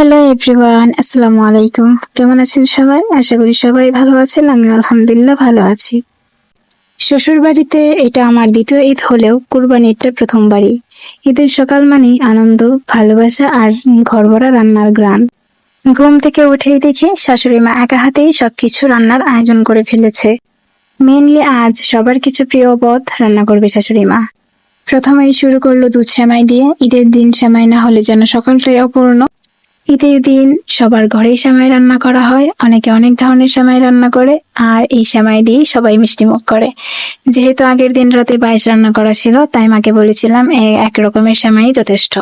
Hello everyone, আসসালামু আলাইকুম। কেমন আছেন সবাই? আশা করি সবাই ভালো আছেন আমি আলহামদুলিল্লাহ ভালো আছি। শ্বশুর বাড়িতে এটা আমার দ্বিতীয় ঈদ হলেও কুরবানিটা প্রথম বাড়ি ঈদের সকাল মানেই আনন্দ, ভালোবাসা আর ঘর ভরা রান্নার গ্রান। ঘুম থেকে উঠেই দেখি শাশুড়ি মা একা হাতেই সবকিছু রান্নার আয়োজন করে ফেলেছে। মেনলি আজ সবার কিছু প্রিয় পদ রান্না করবে শাশুড়ি মা। প্রথমেই শুরু করল দুধ সেমাই দিয়ে, ঈদের দিন সেমাই না হলে যেন সকালটাই অপূর্ণ। ঈদের দিন সবার ঘরেই সেমাই রান্না করা হয়, অনেকে অনেক ধরনের সেমাই রান্না করে, আর এই সেমাই দিয়ে সবাই মিষ্টি মুখ করে। যেহেতু আগের দিন রাতে বাইশ রান্না করা ছিল, তাই মাকে বলেছিলাম এক রকমের সেমাই যথেষ্ট।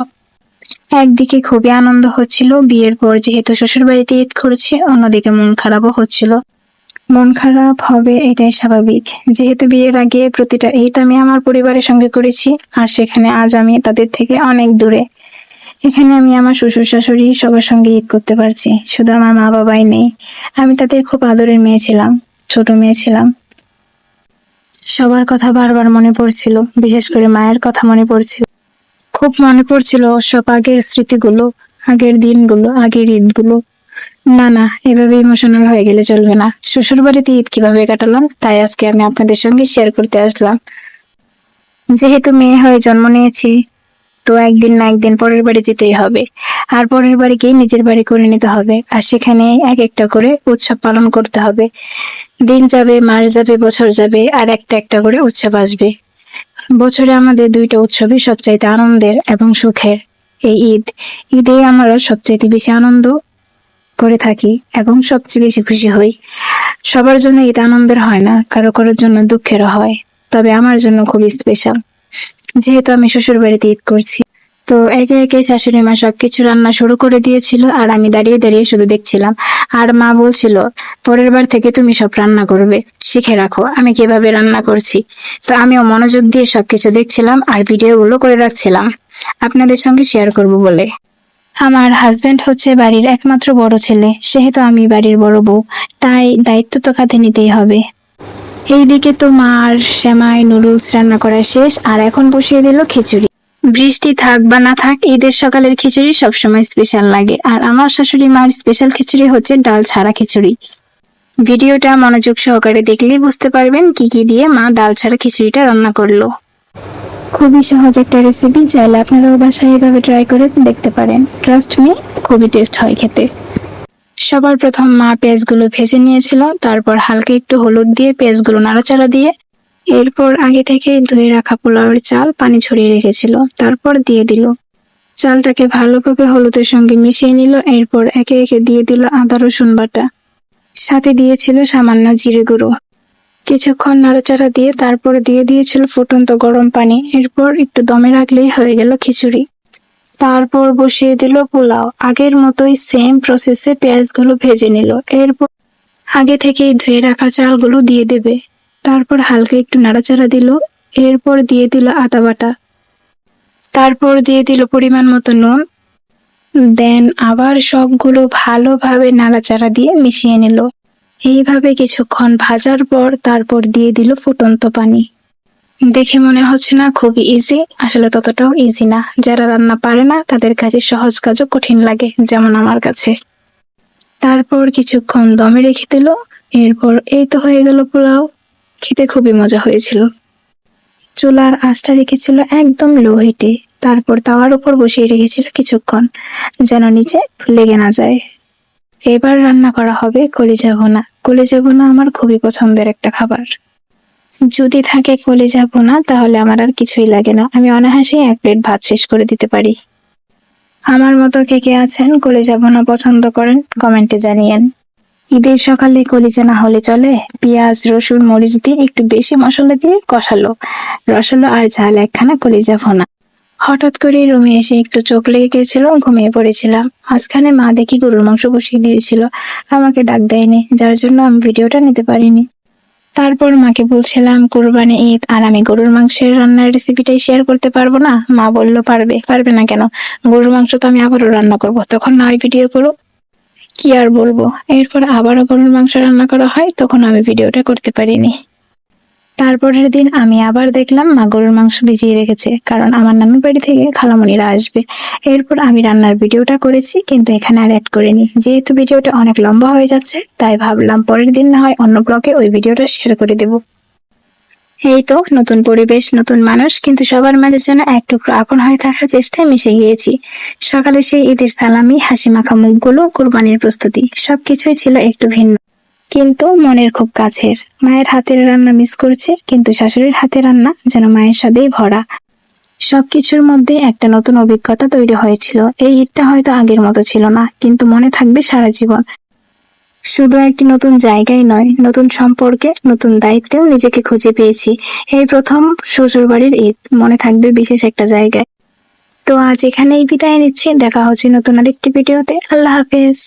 একদিকে খুবই আনন্দ হচ্ছিল, বিয়ের পর যেহেতু শ্বশুর বাড়িতে ঈদ করছি, অন্যদিকে মন খারাপও হচ্ছিল। মন খারাপ হবে এটাই স্বাভাবিক। যেহেতু বিয়ের আগে প্রতিটা ঈদ আমি আমার পরিবারের সঙ্গে করেছি, আর সেখানে আজ আমি তাদের থেকে অনেক দূরে। এখানে আমি আমার শ্বশুর শাশুড়ি সবার সঙ্গে ঈদ করতে পারছি। শুধু আমার মা বাবাই নেই। আমি তাদের খুব আদরের মেয়ে ছিলাম, ছোট মেয়ে ছিলাম। সবার কথা বারবার মনে পড়ছিল, বিশেষ করে মায়ের কথা মনে পড়ছিল। খুব মনে পড়ছিল সব আগের স্মৃতিগুলো, আগের দিনগুলো, আগের ঈদগুলো। না না, এভাবে ইমোশনাল হয়ে গেলে চলবে না। শ্বশুর বাড়িতে ঈদ কীভাবে কাটালাম, তাই আজকে আমি আপনাদের সঙ্গে শেয়ার করতে আসলাম। যেহেতু মেয়ে হয়ে জন্ম নিয়েছি তো একদিন না একদিন পরের বাড়ি যেতেই হবে। আর পরের বাড়িকেই নিজের বাড়ি করে নিতে হবে। আর সেখানে এক একটা করে উৎসব পালন করতে হবে। দিন যাবে, মাস যাবে, বছর যাবে, আর একটা একটা করে উৎসব আসবে। বছরে আমাদের দুইটা উৎসবই সবচাইতে আনন্দের এবং সুখের। এই ঈদ। ঈদে আমরা সবচাইতে বেশি আনন্দ করে থাকি এবং সবচেয়ে বেশি খুশি হই। সবার জন্য ঈদ আনন্দের হয় না, কারও কারোর জন্য দুঃখেরও হয়। তবে আমার জন্য খুবই স্পেশাল যেহেতু আমি শ্বশুর বাড়িতে ঈদ করছি। তো একে একে শাশুড়ি মা সবকিছু রান্না শুরু করে দিয়েছিল আর আমি দাঁড়িয়ে দাঁড়িয়ে শুধু দেখছিলাম। আর মা বলছিল, পরের বার থেকে তুমি সব রান্না করবে, শিখে রাখো, আমি কীভাবে রান্না করছি? তো আমিও মনোযোগ দিয়ে সবকিছু দেখছিলাম আর ভিডিওগুলো করে রাখছিলাম। আপনাদের সঙ্গে শেয়ার করব বলে। আমার হাজবেন্ড হচ্ছে বাড়ির একমাত্র বড় ছেলে, সেহেতু আমি বাড়ির বড় বউ, তাই দায়িত্ব তো কাঁধে নিতেই হবে। এইদিকে তো মা মার শ্যামাই নুডলস রান্না করা শেষ, আর এখন বসিয়ে দিল খিচুড়ি। বৃষ্টি থাক বা না থাক, ঈদের সকালের খিচুড়ি সবসময় স্পেশাল লাগে, আর আমার শাশুড়ি মার স্পেশাল খিচুড়ি হচ্ছে ডাল ছাড়া খিচুড়ি। ভিডিওটা মনোযোগ সহকারে দেখলেই বুঝতে পারবেন কি কি দিয়ে মা ডাল ছাড়া খিচুড়িটা রান্না করল। খুবই সহজ একটা রেসিপি চাইলে আপনারাও বাসায় এভাবে ট্রাই করে দেখতে পারেন। ট্রাস্ট মি খুবই টেস্ট হয় খেতে। সবার প্রথম মা পেঁয়াজগুলো ভেজে নিয়েছিল, তারপর হালকা একটু হলুদ দিয়ে পেঁয়াজগুলো নাড়াচাড়া দিয়ে এরপর আগে থেকে ধুয়ে রাখা পোলাওয়ের চাল পানি ছড়িয়ে রেখেছিল, তারপর দিয়ে দিল। চালটাকে ভালোভাবে হলুদের সঙ্গে মিশিয়ে নিল, এরপর একে একে দিয়ে দিল আদা, রসুন বাটা। সাথে দিয়েছিল সামান্য জিরে গুঁড়ো। কিছুক্ষণ নাড়াচাড়া দিয়ে তারপর দিয়ে দিয়েছিল ফুটন্ত গরম পানি, এরপর একটু দমে রাখলেই হয়ে গেল খিচুড়ি। তারপর বসিয়ে দিল পোলাও। আগের মতোই সেম প্রসেসে পেঁয়াজগুলো ভেজে নিল। এরপর আগে থেকেই ধুয়ে রাখা চালগুলো দিয়ে দেবে। তারপর হালকা একটু নাড়াচাড়া দিল। এরপর দিয়ে দিল আদা বাটা। তারপর দিয়ে দিল পরিমাণ মতো নুন। দেন আবার সবগুলো ভালোভাবে নাড়াচাড়া দিয়ে মিশিয়ে নিল। এইভাবে কিছুক্ষণ ভাজার পর তারপর দিয়ে দিল ফুটন্ত পানি। দেখে মনে হচ্ছে না খুবই ইজি আসলে ততটাও ইজি না। যারা রান্না পারে না, তাদের কাছে সহজ কাজও কঠিন লাগে, যেমন আমার কাছে। তারপর কিছুক্ষণ দমে রেখে দিল। এরপর এই তো হয়ে গেল পোলাও। খেতে খুবই মজা হয়েছিল। চুলার আঁচটা রেখেছিল একদম লো হিটে তারপর তাওয়ার উপর বসিয়ে রেখেছিল কিছুক্ষণ, যেন নিচে লেগে না যায়। এবার রান্না করা হবে কলিজা ভুনা কলিজা ভুনা আমার খুবই পছন্দের একটা খাবার। যদি থাকে কলিজা ভুনা তাহলে আমার আর কিছুই লাগে না। আমি অনায়াসে এক প্লেট ভাত শেষ করে দিতে পারি। আমার মতো কে কে আছেন, কলে কলিজা ভুনা পছন্দ করেন, কমেন্টে জানিয়েন। ঈদের সকালে কলিজা না হলে চলে। পেঁয়াজ, রসুন, মরিচ দিয়ে একটু বেশি মশলা দিয়ে কষালো। রসালো আর ঝাল একখানা কলিজা ভুনা হঠাৎ করে রুমে এসে একটু চোখ লেগে গেছিল, ঘুমিয়ে পড়েছিলাম। মাঝখানে মা দেখি গরুর মাংস বসিয়ে দিয়েছিল। আমাকে ডাক দেয়নি, যার জন্য আমি ভিডিওটা নিতে পারিনি। তারপর মাকে বলছিলাম, কোরবানি ঈদ আর আমি গরুর মাংসের রান্নার রেসিপিটাই শেয়ার করতে পারব না? মা বলল, পারবে পারবে না কেন? গরুর মাংস তো আমি আবারও রান্না করব। তখন না ওই ভিডিও করো। কি আর বলব? এরপর আবারও গরুর মাংস রান্না করা হয়, তখন আমি ভিডিওটা করতে পারিনি। তারপরের দিন আমি আবার দেখলাম মা গরুর মাংস ভিজিয়ে রেখেছে, কারণ আমার নানুর বাড়ি থেকে খালামণিরা আসবে। এরপর আমি রান্নার ভিডিওটা করেছি, কিন্তু এখানে আর অ্যাড করিনি। যেহেতু ভিডিওটা অনেক লম্বা হয়ে যাচ্ছে, তাই ভাবলাম পরের দিন না হয় অন্য ব্লগে ওই ভিডিওটা শেয়ার করে দেব। এই তো, নতুন পরিবেশ, নতুন মানুষ, কিন্তু সবার মাঝে যেন এক টুকরো আপন হয়ে থাকার চেষ্টায় মিশে গিয়েছি। সকালে সেই ঈদের সালামি হাসি মাখা মুখগুলো, কোরবানির প্রস্তুতি, সবকিছুই ছিল একটু ভিন্ন। কিন্তু মনের খুব কাছের। মায়ের হাতের রান্না মিস করছে, কিন্তু শাশুড়ির হাতের রান্না যেন মায়ের সাথেই ভরা। সবকিছুর মধ্যে একটা নতুন অভিজ্ঞতা তৈরি হয়েছিল। এই ঈদটা হয়তো আগের মতো ছিল না, কিন্তু মনে থাকবে সারা জীবন। শুধু একটি নতুন জায়গায় নয়, নতুন সম্পর্কে, নতুন দায়িত্বেও নিজেকে খুঁজে পেয়েছি। এই প্রথম শ্বশুর বাড়ির ঈদ, মনে থাকবে বিশেষ একটা জায়গায়। তো আজ এখানেই বিদায় নিচ্ছি। দেখা হচ্ছে নতুন আরেকটি ভিডিওতে। আল্লাহ হাফেজ।